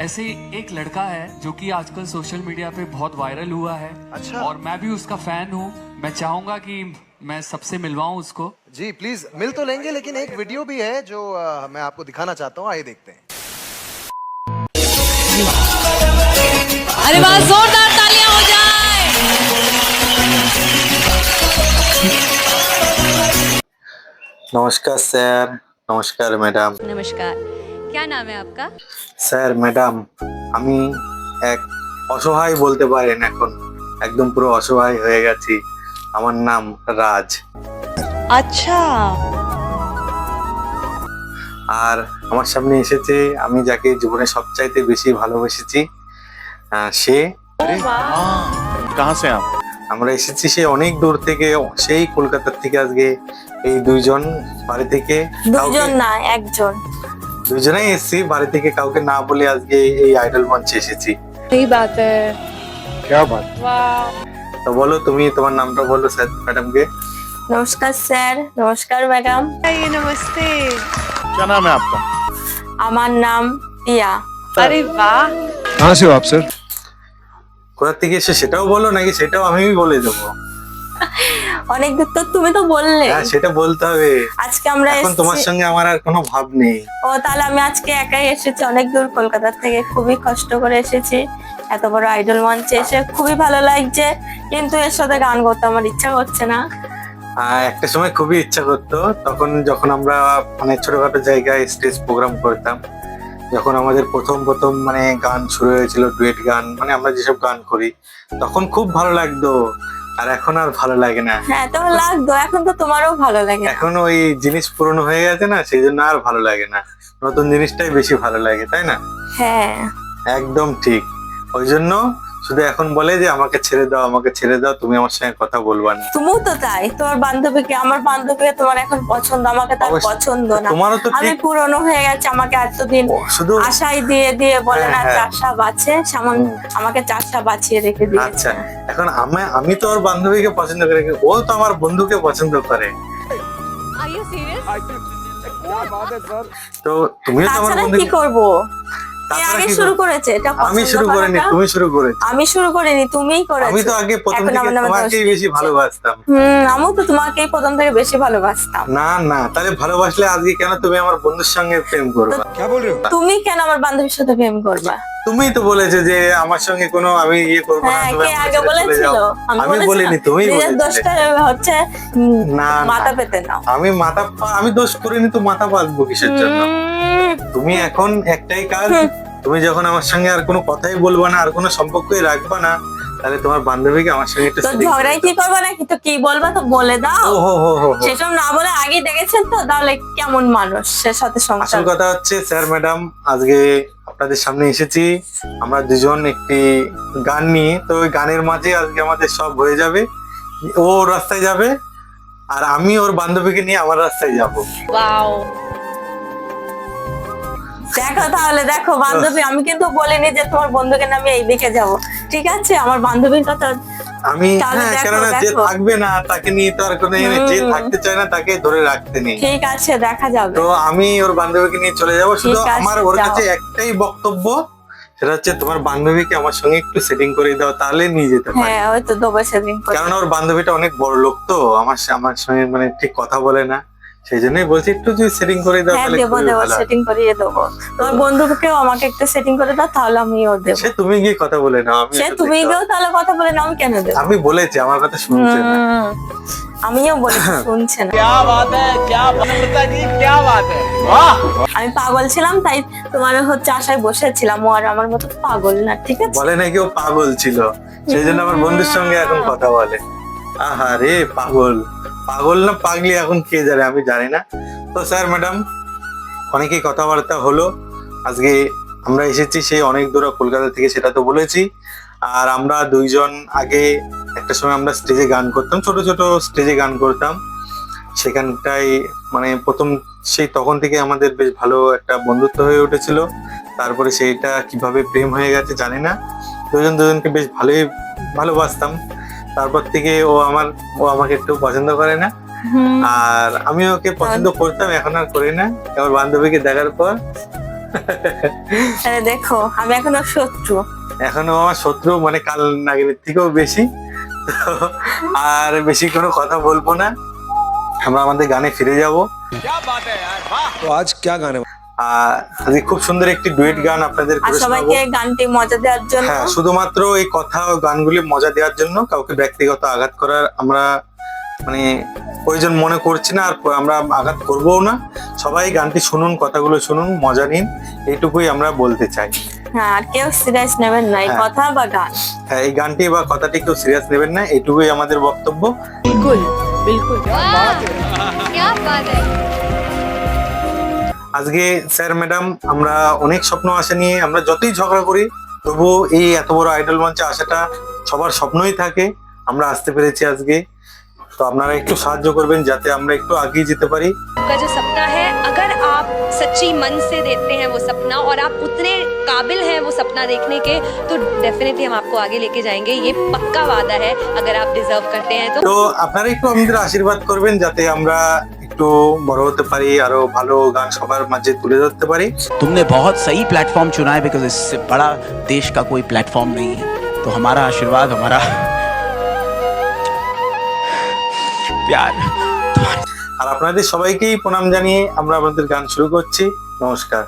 ऐसे ही एक लड़का है जो कि आजकल सोशल मीडिया पे बहुत वायरल हुआ है। अच्छा। और मैं भी उसका फ़ैन हूँ। मैं चाहूँगा कि मैं सबसे मिलवाऊं उसको। जी प्लीज़ मिल तो लेंगे लेकिन एक वीडियो भी है जो आ, मैं आपको दिखाना चाहता हूँ। आइए देखते हैं। अरे बात जोरदार तालियाँ हो जाए। नमस्कार सर नमस्कार मैडम। नमस्कार। क्या नाम है आपका স্যার ম্যাডাম আমি এক অসহায় বলতে পারেন এখন একদম পুরো অসহায় হয়ে গেছি আমার নাম রাজ अच्छा আর আমার সামনে এসেছে আমি যাকে জীবনে সবচাইতে বেশি ভালোবেসেছি আহ, সে कहाँ से आप আমরা এসেছি সে অনেক দূর থেকে সেই কলকাতার থেকে আজকে এই দুইজন বাড়ি থেকে কাউকে- দুজন না একজন দুজনেই এসেছি বাড়ি থেকে কাউকে না বলে আজকে এই আইডল মঞ্চে এসেছি সেই বাত क्या बात তো বলো তুমি তোমার নামটা বলো স্যার ম্যাডামকে नमस्कार স্যার নমস্কার ম্যাডাম ये नमस्ते क्या नाम है आपका আমার নাম পিয়া अरे वाह कहाँ से हो आप सर কোথা থেকে এসে সেটাও বলো নাকি সেটাও আমি বলে দেবো অনেক দূর তো তুমি তো বললে। হ্যাঁ সেটা বলতে হবে। আজকে আমরা এখন তোমার সঙ্গে আমার আর কোনো ভাব নেই। ও তাহলে আমি আজকে একাই এসেছি অনেক দূর কলকাতা থেকে খুবই কষ্ট করে এসেছি। এত বড় আইডল মঞ্চে এসে খুবই ভালো লাগছে। কিন্তু এর সাথে গান করতে আমার ইচ্ছা করছে না। আহ, একটা সময় খুবই ইচ্ছা করতো। তখন যখন আমরা মানে ছোটখাটো জায়গায় স্টেজ প্রোগ্রাম করতাম যখন আমাদের প্রথম প্রথম মানে গান শুরু হয়েছিল ডুয়েট গান মানে আমরা যেসব গান করি তখন খুব ভালো লাগতো। আর এখন আর ভালো লাগে না। হ্যাঁ তো লাগতো এখন তো তোমারও ভালো লাগে না। এখন ওই জিনিস পুরনো হয়ে গেছে না সেই জন্য আর ভালো লাগে না। নতুন জিনিসটাই বেশি ভালো লাগে তাই না? হ্যাঁ। একদম ঠিক। ওই জন্য শুধু এখন বলে যে আমাকে ছেড়ে দাও আমাকে ছেড়ে দাও তুমি আমার সঙ্গে কথা বলবা না। তুমিও তো তাই। তোমার বান্ধবীকে আমার বান্ধবীকে তোমার এখন পছন্দ আমাকে তার পছন্দ না। তোমারও তো আমি পুরনো হয়ে গেছে আমাকে এতদিন শুধু আশাই দিয়ে দিয়ে বলে হ্যাঁ, না হ্যাঁ। চাষা বাঁচে সামন আমাকে চাষা বাঁচিয়ে রেখে দিয়েছে। আচ্ছা এখন আমি আমি তো ওর বান্ধবীকে পছন্দ করি ও তো আমার বন্ধুকে পছন্দ করে। তো তুমি তো আমার বন্ধু কি করব? কে আগে শুরু? করেছে এটা আমি শুরু করিনি তুমি শুরু করেছ। আমি শুরু করিনি তুমিই করেছ আমি তো আগে প্রথম থেকে তোমাকেই বেশি ভালোবাসতাম। হুম আমিও তো তোমাকেই প্রথম থেকে বেশি ভালোবাসতাম। না না তাহলে ভালোবাসলে আজকে কেন তুমি আমার বন্ধুর সঙ্গে প্রেম করবা? তুমি কেন আমার বান্ধবীর সাথে প্রেম করবা? তুমি তো বলেছ যে আমার সঙ্গে কোনো আমি ইয়ে করব না হ্যাঁ কে আগে বলেছিল? আমি বলিনি তুমি দোষটা হচ্ছে না, না। মাথা পেতে নাও। আমি মাথা আমি দোষ করিনি তো মাথা পাতবো কিসের জন্য? তুমি এখন একটাই কাজ তুমি যখন আমার সঙ্গে আর কোনো কথাই বলবা না আর কোনো সম্পর্কই রাখবা না তাহলে তোমার বান্ধবীকে আমার সঙ্গে একটু ঝগড়াই কি করবা নাকি? তো কি বলবা? তো বলে দাও। সেসব না বলে আগে দেখেছেন তো? তাহলে কেমন মানুষ? সে সাথে সংসার আসল কথা হচ্ছে স্যার ম্যাডাম আজকে আপনাদের সামনে এসেছি। আমরা দুজন একটি গান নিয়ে। তো ওই গানের মাঝে আজকে আমাদের সব হয়ে যাবে। ও রাস্তায় যাবে আর আমি ওর বান্ধবীকে নিয়ে আমার রাস্তায় যাব। দেখো তাহলে, দেখো বান্ধবী, আমি কিন্তু বলিনি যে তোমার বন্ধুকে নামে এই দিকে যাব। ঠিক আছে? আমার বান্ধবীর কথা আমি হ্যাঁ কেননা যে থাকবে না তাকে নিয়ে তো আর কোনো ইয়ে যে থাকতে চায় না তাকে ধরে রাখতে নেই। ঠিক আছে দেখা যাবে। তো আমি ওর বান্ধবীকে নিয়ে চলে যাব। শুধু আমার ওর কাছে একটাই বক্তব্য সেটা হচ্ছে তোমার বান্ধবীকে আমার সঙ্গে একটু সেটিং করে দাও তাহলে নিয়ে যেতে পারি। হ্যাঁ ওই তো দেবো কারণ ওর বান্ধবীটা অনেক বড় লোক তো আমার আমার সঙ্গে মানে ঠিক কথা বলে না। সেই জন্যই বলছি একটু যদি সেটিং করে দাও হ্যাঁ তাহলে দেবো খুবই দেবো ভালো হয়। সেটিং করিয়ে দেবো। তোমার বন্ধুকেও আমাকে একটু সেটিং করে দাও তাহলে আমিও দেবো। সে তুমি গিয়ে কথা বলে নাও আমি সে তুমি দেখতে গেও তাহলে কথা বলে নাও আমি কেন দেবো? পাবো। আমি বলেছি আমার কথা শুনছে না। হুম, আমিও বলেছি শুনছে না। আমি পাগল ছিলাম তাই তোমার হচ্ছে আশায় বসেছিলাম ও আর আমার মতো পাগল না ঠিক আছে? বলে নাকি ও পাগল ছিল সেই জন্য আমার বন্ধুর সঙ্গে এখন কথা বলে। আহা রে পাগল। পাগল না পাগলি এখন কে জানে, আমি জানি না। তো স্যার, ম্যাডাম, অনেকেই কথাবার্তা হলো। আজকে আমরা এসেছি সেই অনেক দূরে কলকাতা থেকে, সেটা তো বলেছি। আর আমরা দুইজন আগে একটা সময় আমরা স্টেজে গান করতাম, ছোট ছোট স্টেজে গান করতাম। সেখানটাই মানে প্রথম সেই তখন থেকে আমাদের বেশ ভালো একটা বন্ধুত্ব হয়ে উঠেছিল। তারপরে সেইটা কীভাবে প্রেম হয়ে গেছে জানি না। দুজন দুজনকে বেশ ভালোই ভালোবাসতাম। তারপর থেকে ও আমার ও আমাকে একটু পছন্দ করে না। আর আমি ওকে পছন্দ করতাম এখন আর করি না। আমার বান্ধবীকে দেখার পর। দেখো আমি এখন ওর শত্রু। এখনও আমার শত্রু মানে কাল নাগিনের থেকেও বেশি। আর বেশি কোনো কথা বলব না। আমরা আমাদের গানে ফিরে যাব। তো আজ ক্যা গানে আর মানে খুব সুন্দর একটি ডুয়েট গান আপনাদের সবাইকে গানটি মজা দেওয়ার জন্য। হ্যাঁ শুধুমাত্র এই কথা ও গানগুলি মজা দেওয়ার জন্য কাউকে ব্যক্তিগত আঘাত করার আমরা মানে প্রয়োজন মনে করছি না আর আমরা আঘাত করব না। সবাই গানটি শুনুন কথাগুলো শুনুন মজা নিন এইটুকুই আমরা বলতে চাই। হ্যাঁ আর কেউ সিরিয়াস নেবেন না এই হ্যাঁ। কথা বা গান। হ্যাঁ এই গানটি বা কথাটি কেউ সিরিয়াস নেবেন না এইটুকুই আমাদের বক্তব্য। বিলকুল বিলকুল আজকে স্যার ম্যাডাম আমরা অনেক স্বপ্ন আশা নিয়ে আমরা যতই ঝগড়া করি তবুও এই এত বড় আইডল মঞ্চে আসাটা সবার স্বপ্নই থাকে আমরা আসতে পেরেছি আজকে তো আপনারা একটু সাহায্য করবেন যাতে আমরা একটু আগিয়ে যেতে পারি का जो सपना है अगर आप सच्ची मन से देते हैं वो सपना और आप उतने काबिल हैं वो सपना देखने के तो डेफिनेटली हम आपको आगे लेके जाएंगे ये पक्का वादा है अगर आप डिजर्व करते हैं तो তো আপনারা একটু আমাদের আশীর্বাদ করবেন যাতে আমরা একটু বড় হতে পারি আরো ভালো গান সবার মাঝে তুলে ধরতে পারি तुमने बहुत सही प्लेटफॉर्म चुना है बिकॉज इससे बड़ा देश का कोई प्लेटफॉर्म नहीं है तो हमारा आशीर्वाद हमारा प्यार আর আপনাদের সবাইকেই প্রণাম জানিয়ে আমরা আমাদের গান শুরু করছি নমস্কার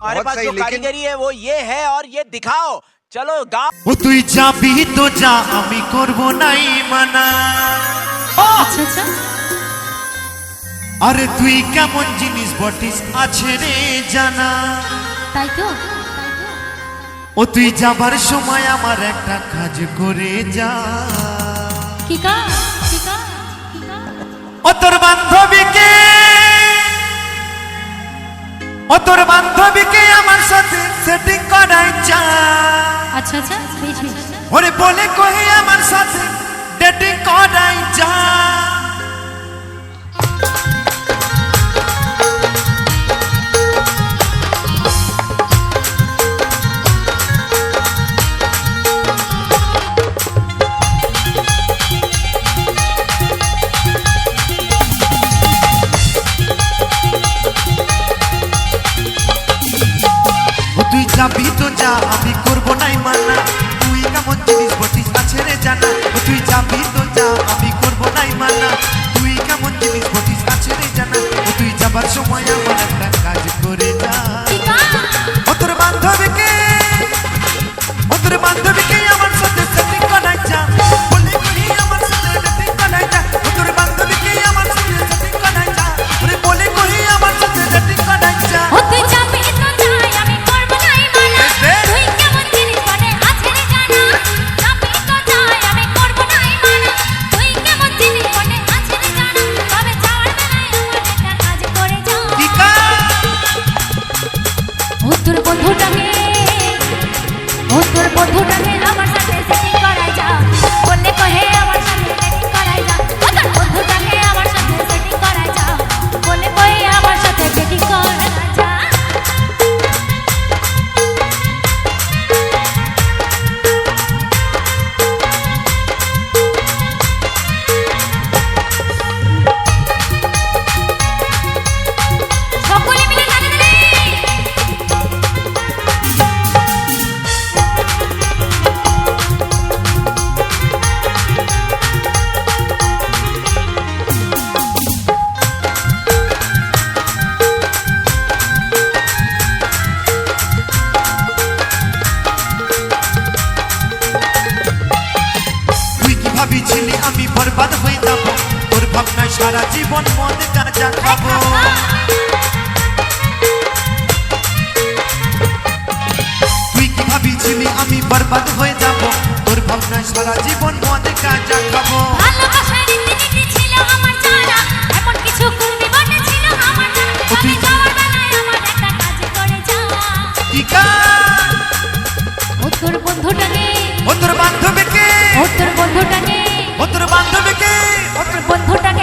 हमारे पास जो कारीगरी है वो ये है और ये दिखाओ चलो गाओ ও তুই যাবি তো যা আমি করব নাই মানা আরে তুই কেমন জিনিস বটিস আছে রে জানা। তাই তো? ও তুই যাবার সময় আমার একটা কাজ করে যা। কি কাজ? ও তোর বান্ধবীকে ও তোর বান্ধবীকে আমার সাথে সেটিং করাই চা। আচ্ছা আচ্ছা ওরে বলে কহে আমার সাথে ডেটিং করাই যা। বরবাদ হয়ে যাব। তোর ভাবনায় সারা জীবন খাব। ও একটা কাজ? ও তোর ও তোর বান্ধবীকে। ও বন্ধুটাকে। ও তোর বান্ধবীকে। ও তোর বন্ধুটাকে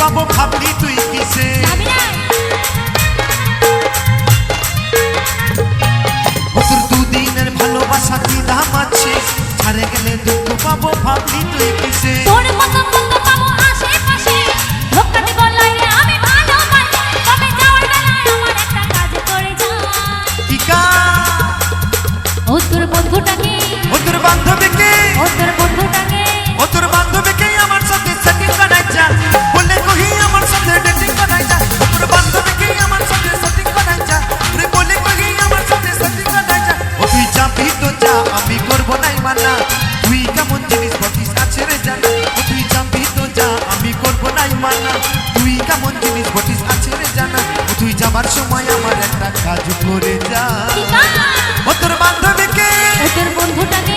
পাবো ভাবলি তুই কিসে? তোর দুদিনের ভালোবাসা দিদাম আছে? ছাড়ে গেলে দুঃখ পাবো ভাবলি তুই কিসে? তোর মতো বন্ধু পাবো আমার সময় আমার একটা কাজ করে যা ওদের তোর বান্ধবীকে? ওদের বন্ধুটাকে?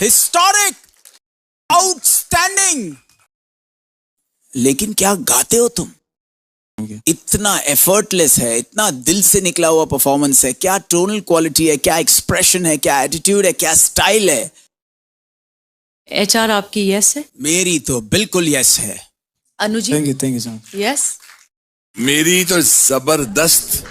हिस्टोरिक आउटस्टैंडिंग लेकिन क्या गाते हो तुम? Okay. इतना एफर्टलेस है इतना दिल से निकला हुआ परफॉर्मेंस है क्या टोनल क्वालिटी है क्या एक्सप्रेशन है क्या एटीट्यूड है क्या स्टाइल है? एचआर आपकी यस है? मेरी तो बिल्कुल यस है। Anuji? Thank you thank you so much yes मेरी तो ज़बरदस्त